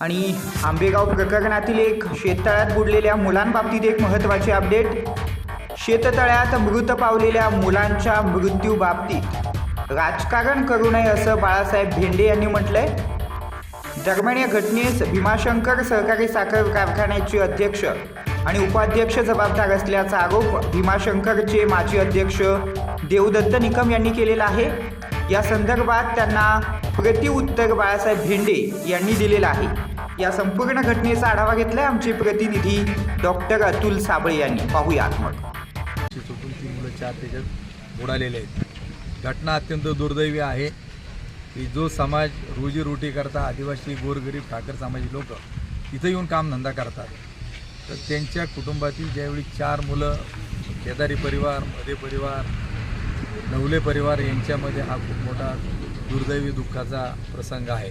आणि आंबेगाव प्रकरणातील एक शेततळ्यात बुडलेल्या मुलांबाबतीत एक महत्त्वाचे अपडेट. शेततळ्यात मृत पावलेल्या मुलांच्या मृत्यूबाबतीत राजकारण करू नये असं बाळासाहेब भेंडे यांनी म्हटलंय. दरम्यान या घटनेस भीमाशंकर सहकारी साखर कारखान्याचे अध्यक्ष आणि उपाध्यक्ष जबाबदार असल्याचा आरोप भीमाशंकरचे माजी अध्यक्ष देवदत्त निकम यांनी केलेला आहे. या संदर्भात त्यांना प्रतिउत्तर बाळासाहेब भेंडे यांनी दिलेलं आहे. या संपूर्ण घटनेचा आढावा घेतलाय आमचे प्रतिनिधी डॉक्टर अतुल साबळे यांनी. पाहूया मग ची चुकून ती मुलं चार त्याच्यात बुडालेले आहेत. घटना अत्यंत दुर्दैवी आहे. की जो समाज रोजीरोटी करता आदिवासी गोरगरीब ठाकर समाजी लोक तिथं येऊन कामधंदा करतात. तर त्यांच्या कुटुंबातील ज्यावेळी चार मुलं केदारी परिवारमध्ये परिवार नवले परिवार यांच्यामध्ये हा खूप मोठा दुर्दैवी दुःखाचा प्रसंग आहे.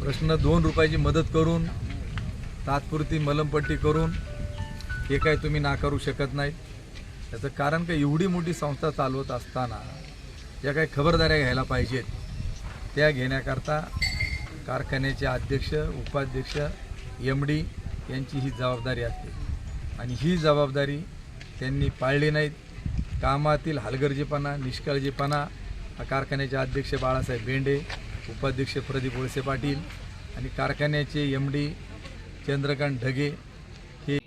प्रश्न दोन रुपयाची मदत करून तात्पुरती मलमपट्टी करून हे काही तुम्ही नाकारू शकत नाही. त्याचं कारण काय? एवढी मोठी संस्था चालवत असताना ज्या काही खबरदाऱ्या घ्यायला पाहिजेत. त्या घेण्याकरता कारखान्याचे अध्यक्ष उपाध्यक्ष एम डी यांची ही जबाबदारी असते. आणि ही जबाबदारी त्यांनी पाळली नाहीत. कामातील हलगर्जीपणा निष्काळजीपणा कारखान्याचे अध्यक्ष बाळासाहेब भेंडे उपाध्यक्ष प्रदीप वळसे पाटील आणि कारखान्याचे एम डी चंद्रकांत ढगे हे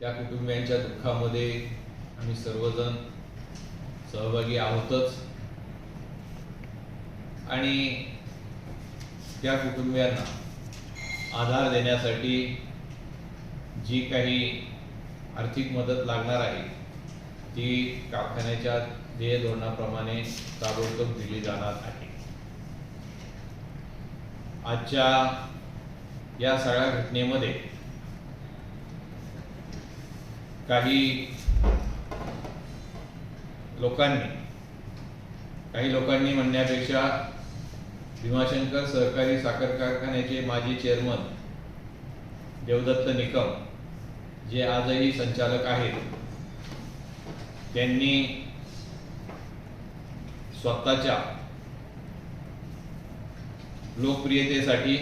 त्या कुटुंबियांच्या दुःखामध्ये आम्ही सर्वजण सहभागी आहोतच. आणि त्या कुटुंबियांना आधार देण्यासाठी जी काही आर्थिक मदत लागणार आहे ती कारखान्याच्या ध्येय धोरणाप्रमाणे ताबडतोब दिली जाणार आहे. आजच्या या सगळ्या घटनेमध्ये काही लोकांनी काही लोकांनी म्हणण्यापेक्षा भीमाशंकर सहकारी साखर कारखान्याचे माजी चेअरमन देवदत्त निकम जे आजही संचालक आहेत त्यांनी स्वतःच्या लोकप्रियतेसाठी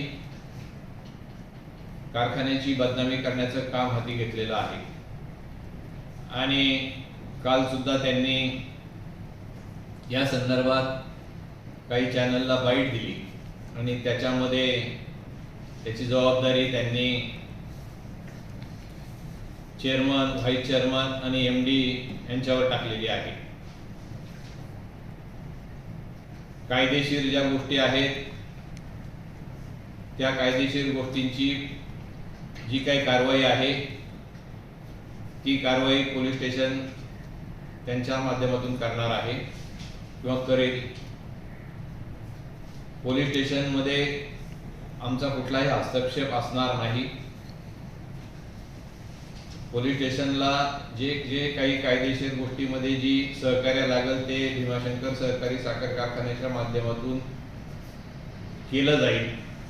कारखान्याची बदनामी करण्याचं काम हाती घेतलेलं आहे. आणि काल सुद्धा त्यांनी या संदर्भात काही चॅनलला बाईट दिली. आणि त्याच्यामध्ये त्याची जबाबदारी त्यांनी चेअरमन व्हाईस चेअरमन आणि एम डी यांच्यावर टाकलेली आहे. कायदेशीर ज्या गोष्टी आहेत त्या कायदेशीर गोष्टींची जी काही कारवाई आहे ती कारवाई पोलीस स्टेशन त्यांच्या माध्यमातून करणार आहे किंवा करेल. पोलीस स्टेशनमध्ये आमचा कुठलाही हस्तक्षेप असणार नाही. पोलीस स्टेशनला जे जे काही कायदेशीर गोष्टीमध्ये जी सहकार्य लागेल ते भीमाशंकर सहकारी साखर कारखान्याच्या माध्यमातून केलं जाईल.